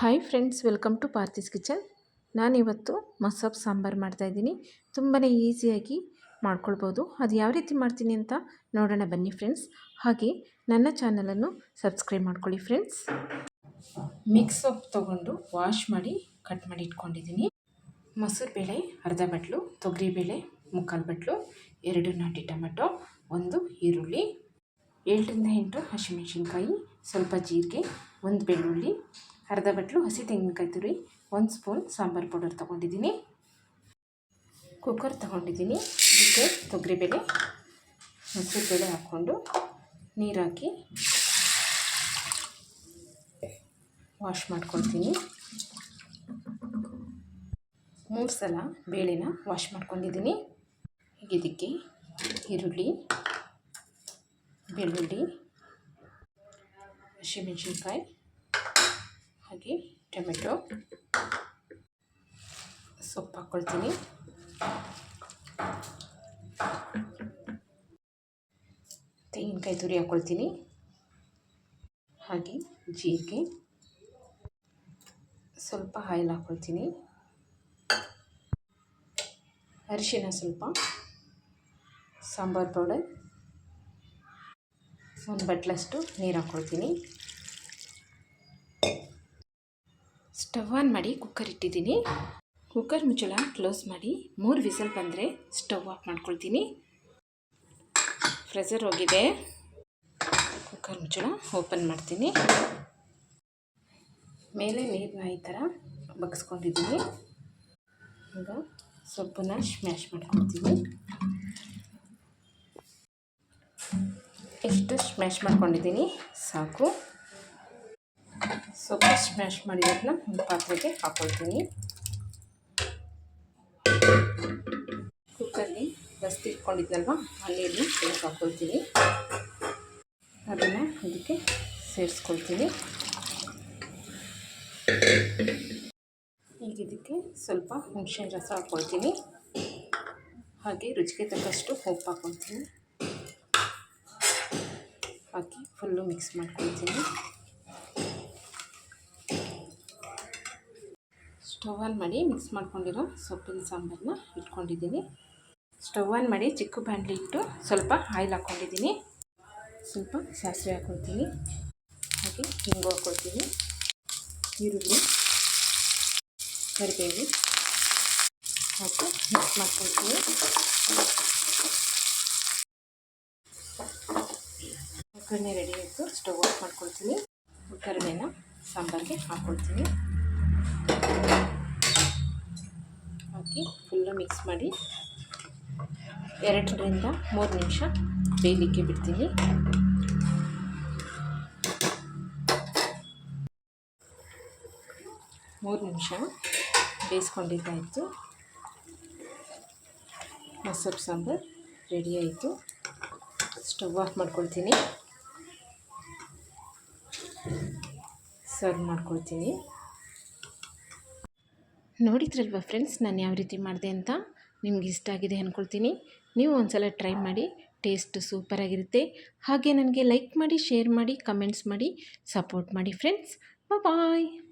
Hi friends welcome to Parthi's kitchen ನಾನಿವತ್ತು ಮಸಾಬ್ ಸಾಂಬಾರು ಮಾಡ್ತಾಯಿದ್ದೀನಿ ತುಂಬಾ ಈಸಿಯಾಗಿ ಮಾಡ್ಕೊಳ್ಬೋದು. ಅದು ಯಾವ ರೀತಿ ಮಾಡ್ತೀನಿ ಅಂತ ನೋಡೋಣ ಬನ್ನಿ ಫ್ರೆಂಡ್ಸ್ ಹಾಗೆ ನನ್ನ ಚಾನಲನ್ನು ಸಬ್ಸ್ಕ್ರೈಬ್ ಮಾಡ್ಕೊಳ್ಳಿ ಫ್ರೆಂಡ್ಸ್ ಮಿಕ್ಸ್ ಸೊಪ್ಪು ತೊಗೊಂಡು ವಾಶ್ ಮಾಡಿ ಕಟ್ ಮಾಡಿ ಇಟ್ಕೊಂಡಿದ್ದೀನಿ. ಮೊಸರು ಬೇಳೆ, ಅರ್ಧ ಬಟ್ಲು ತೊಗರಿಬೇಳೆ ಮುಕ್ಕಾಲು ಬಟ್ಲು, ಎರಡು ನಾಟಿ ಟೊಮೆಟೊ, ಒಂದು ಈರುಳ್ಳಿ, ಏಳರಿಂದ ಎಂಟು ಹಸಿಮೆಣಸಿನ್ಕಾಯಿ, ಸ್ವಲ್ಪ ಜೀರಿಗೆ, ಒಂದು ಬೆಳ್ಳುಳ್ಳಿ ಅರ್ಧ ಬಟ್ಲು ಹಸಿ ತೆಂಗಿನಕಾಯಿ ತುರಿ, ಒಂದು ಸ್ಪೂನ್ ಸಾಂಬಾರು ಪೌಡರ್ ತೊಗೊಂಡಿದ್ದೀನಿ. ಕುಕ್ಕರ್ ತೊಗೊಂಡಿದ್ದೀನಿ. ಅದಕ್ಕೆ ತೊಗರಿಬೇಳೆ ಮೊಸರು ಬೇಳೆ ಹಾಕ್ಕೊಂಡು ನೀರು ಹಾಕಿ ವಾಶ್ ಮಾಡ್ಕೊಳ್ತೀನಿ. ಮೂರು ಸಲ ಬೇಳೆನ ವಾಶ್ ಮಾಡ್ಕೊಂಡಿದ್ದೀನಿ. ಇದಕ್ಕೆ ಈರುಳ್ಳಿ, ಬೆಳ್ಳುಳ್ಳಿ, ಹಸಿಮೆಣಸಿನ್ಕಾಯಿ ಹಾಗೆ ಟೊಮೆಟೊ ಸೊಪ್ಪು ಹಾಕ್ಕೊಳ್ತೀನಿ. ತೆಂಗಿನಕಾಯಿ ತುರಿ ಹಾಕ್ಕೊಳ್ತೀನಿ. ಹಾಗೆ ಜೀರಿಗೆ ಸ್ವಲ್ಪ ಆಯಿಲ್ ಹಾಕ್ಕೊಳ್ತೀನಿ. ಅರಿಶಿನ ಸ್ವಲ್ಪ, ಸಾಂಬಾರು ಪೌಡರ್, ಒಂದು ಬಟ್ಲಷ್ಟು ನೀರು ಹಾಕ್ಕೊಳ್ತೀನಿ. ಸ್ಟವ್ ಆನ್ ಮಾಡಿ ಕುಕ್ಕರ್ ಇಟ್ಟಿದ್ದೀನಿ. ಕುಕ್ಕರ್ ಮುಚ್ಚಳ ಕ್ಲೋಸ್ ಮಾಡಿ ಮೂರು ವಿಸಲ್ ಬಂದರೆ ಸ್ಟವ್ ಆಫ್ ಮಾಡ್ಕೊಳ್ತೀನಿ. ಫ್ರೆಸರ್ ಹೋಗಿದೆ. ಕುಕ್ಕರ್ ಮುಚ್ಚಳ ಓಪನ್ ಮಾಡ್ತೀನಿ. ಮೇಲೆ ನೀರನ್ನ ಈ ಥರ ಬಗ್ಸ್ಕೊಂಡಿದ್ದೀನಿ. ಈಗ ಸೊಪ್ಪನ್ನ ಸ್ಮ್ಯಾಶ್ ಮಾಡ್ಕೊಳ್ತೀನಿ. ಎಷ್ಟು ಸ್ಮ್ಯಾಶ್ ಮಾಡ್ಕೊಂಡಿದ್ದೀನಿ? ಸಾಕು. ಸೊಪ್ಪು ಸ್ಮ್ಯಾಶ್ ಮಾಡಿರೋದನ್ನ ಒಂದು ಪಾತ್ರೆಗೆ ಹಾಕ್ಕೊಳ್ತೀನಿ ಕುಕ್ಕರ್ಗೆ ಬಸ್ತಿ ಇಟ್ಕೊಂಡಿದ್ನಲ್ವ? ಆ ನೀರನ್ನ ಹಾಕ್ಕೊಳ್ತೀನಿ ಅದನ್ನು ಇದಕ್ಕೆ ಸೇರಿಸ್ಕೊಳ್ತೀನಿ. ಈಗ ಇದಕ್ಕೆ ಸ್ವಲ್ಪ ಹುಣಸೆ ರಸ ಹಾಕ್ಕೊಳ್ತೀನಿ ಹಾಗೆ ರುಚಿಗೆ ತಕ್ಕಷ್ಟು ಉಪ್ಪು ಹಾಕ್ಕೊಳ್ತೀನಿ ಹಾಕಿ ಫುಲ್ಲು ಮಿಕ್ಸ್ ಮಾಡ್ಕೊಳ್ತೀನಿ. ಸ್ಟವ್ ಆನ್ ಮಾಡಿ ಮಿಕ್ಸ್ ಮಾಡ್ಕೊಂಡಿರೋ ಸೊಪ್ಪಿನ ಸಾಂಬಾರನ್ನ ಇಟ್ಕೊಂಡಿದ್ದೀನಿ. ಸ್ಟವ್ ಆನ್ ಮಾಡಿ ಚಿಕ್ಕ ಬಾಣಲಿ ಇಟ್ಟು ಸ್ವಲ್ಪ ಆಯಿಲ್ ಹಾಕ್ಕೊಂಡಿದ್ದೀನಿ. ಸ್ವಲ್ಪ ಸಾಸಿವೆ ಹಾಕ್ಕೊಳ್ತೀನಿ. ಹಾಗೆ ಹಿಂಗು ಹಾಕ್ಕೊಳ್ತೀನಿ. ಈರುಳ್ಳಿ, ಕರಿಬೇವು ಹಾಕಿ ಮಿಕ್ಸ್ ಮಾಡ್ಕೊಳ್ತೀನಿ. ಒಗ್ಗರಣೆ ರೆಡಿ ಆಯಿತು, ಸ್ಟವ್ ಆಫ್ ಮಾಡ್ಕೊಳ್ತೀನಿ. ಒಗ್ಗರಣೆನ ಸಾಂಬಾರಿಗೆ ಹಾಕ್ಕೊಳ್ತೀನಿ. ಹಾಕಿ ಫುಲ್ಲ ಮಿಕ್ಸ್ ಮಾಡಿ. ಎರಡರಿಂದ ಮೂರು ನಿಮಿಷ ಬೇಯಲಿಕ್ಕೆ ಬಿಡ್ತೀನಿ. ಮೂರು ನಿಮಿಷ ಬೇಯಿಸ್ಕೊಂಡಿದ್ದಾಯಿತು. ಮೊಸರು ಸಾಂಬಾರು ರೆಡಿ ಆಯಿತು. ಸ್ಟವ್ ಆಫ್ ಮಾಡ್ಕೊಳ್ತೀನಿ. ಸರ್ವ್ ಮಾಡ್ಕೊಳ್ತೀನಿ. ನೋಡಿದ್ರಲ್ವ ಫ್ರೆಂಡ್ಸ್ ನಾನು ಯಾವ ರೀತಿ ಮಾಡಿದೆ ಅಂತ? ನಿಮ್ಗೆ ಇಷ್ಟ ಆಗಿದೆ ಅಂದ್ಕೊಳ್ತೀನಿ ನೀವು ಒಂದು ಸಲ ಟ್ರೈ ಮಾಡಿ, ಟೇಸ್ಟ್ ಸೂಪರಾಗಿರುತ್ತೆ. ಹಾಗೆ ನನಗೆ ಲೈಕ್ ಮಾಡಿ, ಶೇರ್ ಮಾಡಿ, ಕಮೆಂಟ್ಸ್ ಮಾಡಿ, ಸಪೋರ್ಟ್ ಮಾಡಿ ಫ್ರೆಂಡ್ಸ್. ಬಾಯ್